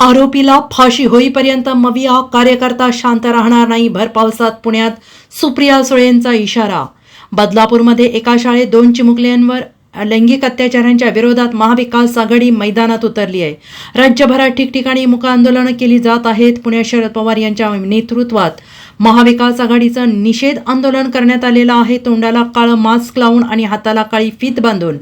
आरोपीला फाशी होईपर्यंत मविया कार्यकर्ता शांत राहणार नाही. भर पावसात पुण्यात सुप्रिया सुळेंचा इशारा. बदलापूरमध्ये एका शाळेत दोन चिमुकल्यांवर लैंगिक अत्याचारांच्या विरोधात महाविकास आघाडी मैदानात उतरली आहे. राज्यभरात ठिकठिकाणी मुक आंदोलनं केली जात आहेत. पुण्यात शरद पवार यांच्या नेतृत्वात महाविकास आघाडीचं निषेध आंदोलन करण्यात आलेलं आहे. तोंडाला काळं मास्क लावून आणि हाताला काळी फीत बांधून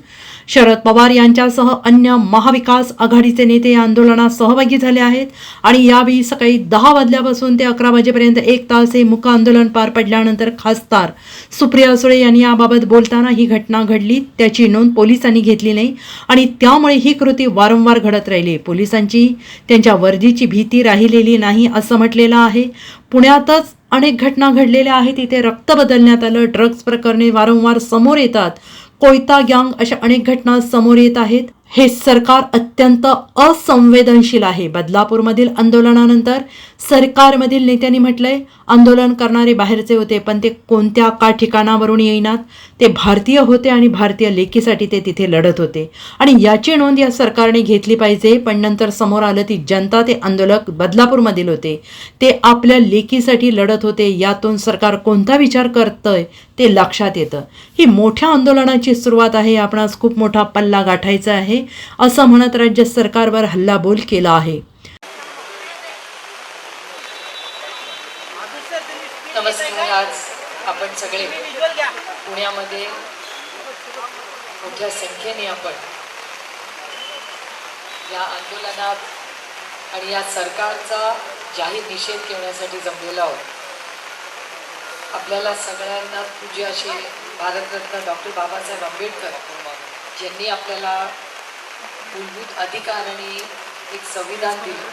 शरद पवार यांच्यासह अन्य महाविकास आघाडीचे नेते या आंदोलनात सहभागी झाले आहेत आणि यावेळी सकाळी दहा वाजल्यापासून ते अकरा वाजेपर्यंत एक तास हे मुक आंदोलन पार पडल्यानंतर खासदार सुप्रिया सुळे यांनी याबाबत बोलताना ही घटना घडली. त्याची नोंद पोलिसांनी घेतली नाही आणि त्यामुळे ही कृती वारंवार घडत राहिली. पोलिसांची त्यांच्या वर्दीची भीती राहिलेली नाही असं म्हटलेलं आहे. पुण्यातच अनेक घटना घडलेल्या आहेत. इथे रक्त बदलण्यात आलं. ड्रग्ज प्रकरणे वारंवार समोर येतात. कोयता गँग अशा अनेक घटना समोर येत आहेत. हे सरकार अत्यंत असंवेदनशील आहे. बदलापूरमधील आंदोलनानंतर सरकारमधील नेत्यांनी म्हटलंय आंदोलन करणारे बाहेरचे होते पण ते कोणत्या का ठिकाणावरून येईनात? ते भारतीय होते आणि भारतीय लेखीसाठी ते तिथे लढत होते. आणि याची नोंद या सरकारने घेतली पाहिजे पण नंतर समोर आलं ती जनता ते आंदोलक बदलापूरमधील होते. ते आपल्या लेकीसाठी लढत होते यातून सरकार कोणता विचार करतंय ते लक्षात येतं. ही मोठ्या आंदोलनाची सुरुवात आहे. आपणास खूप मोठा पल्ला गाठायचा आहे. असं म्हणत राज्य सरकारवर हल्लाबोल केला आहे. नमस्कार आज आपण सगळे पुण्यामध्ये मोठ्या संख्येने आपण या आंदोलनात आणि या सरकारचा जाहीर निषेध करण्यासाठी जमलेलो आहोत. आपल्याला सगळ्यांना पूज्य असे भारतरत्न डॉक्टर बाबासाहेब आंबेडकर ज्यांनी आपल्याला मूलभूत अधिकार आणि एक संविधान दिलं.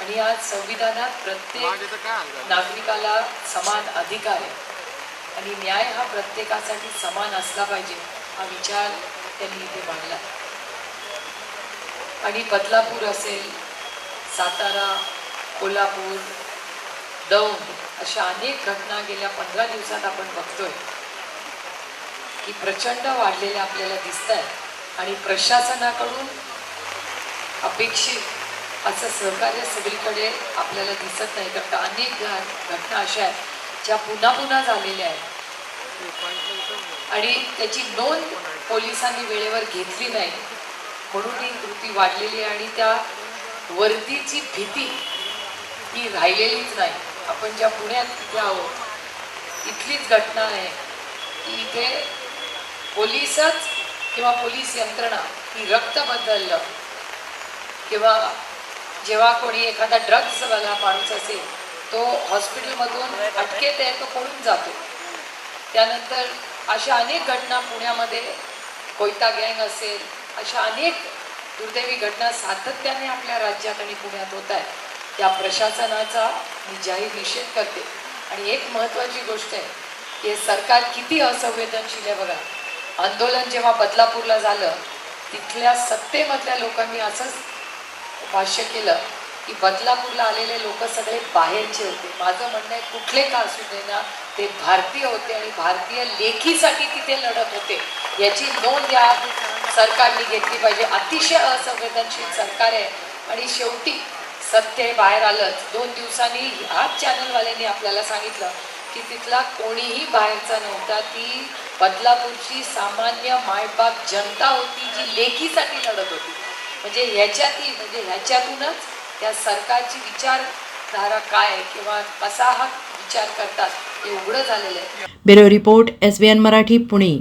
आणि या संविधानात प्रत्येक नागरिकाला समान अधिकार आहे. आणि न्याय हा प्रत्येकासाठी समान असला पाहिजे हा विचार त्यांनी इथे मांडला. आणि बदलापूर असेल सातारा कोल्हापूर दौंड अशा अनेक घटना गेल्या पंधरा दिवसात आपण बघतोय. की प्रचंड वाढलेल्या आपल्याला दिसत आहेत आणि प्रशासनाकडून अपेक्षित असं सहकार्य सगळीकडे आपल्याला दिसत नाही. कारण का अनेक घटना अशा आहेत ज्या पुन्हा पुन्हा झालेल्या आहेत. आणि त्याची नोंद पोलिसांनी वेळेवर घेतली नाही. म्हणून ही कृती वाढलेली आहे आणि त्या वर्दीची भीती ही राहिलेलीच नाही. आपण ज्या पुण्यात तिथे आहोत इथलीच घटना आहे. की इथे पोलिसच किंवा पोलीस यंत्रणा ही रक्त बदललं. किंवा जेव्हा कोणी एखादा ड्रग्जवाला माणूस असेल तो हॉस्पिटलमधून अटकेत आहे तो पळून जातो. त्यानंतर अशा अनेक घटना पुण्यामध्ये कोयता गँग असेल अशा अनेक दुर्दैवी घटना सातत्याने आपल्या राज्यात आणि पुण्यात होत आहेत. त्या प्रशासनाचा मी जाहीर निषेध करते. आणि एक महत्त्वाची गोष्ट आहे की सरकार किती असंवेदनशील आहे बघा. आंदोलन जेव्हा बदलापूरला झालं तिथल्या सत्तेमधल्या लोकांनी असंच भाष्य केलं की बदलापूरला आलेले लोक सगळे बाहेरचे होते. माझं म्हणणं आहे कुठले का असू दे ना ते भारतीय होते आणि भारतीय लेखीसाठी तिथे लढत होते. याची नोंद या सरकारने घेतली पाहिजे. अतिशय असंवेदनशील सरकार आहे. आणि शेवटी सत्य बाहेर आलंच. दोन दिवसांनी ह्याच चॅनलवाल्यांनी आपल्याला सांगितलं की तिथला कोणीही बाहेरचा नव्हता ती बदलापूरची सामान्य मायबाप जनता होती जी लेखीसाठी लढत होती. म्हणजे ह्याच्यातही म्हणजे ह्याच्यातूनच त्या सरकारची विचारधारा काय किंवा कसा हा विचार करतात हे उघडं झालेलं आहे. Bureau report S B N Marathi Pune.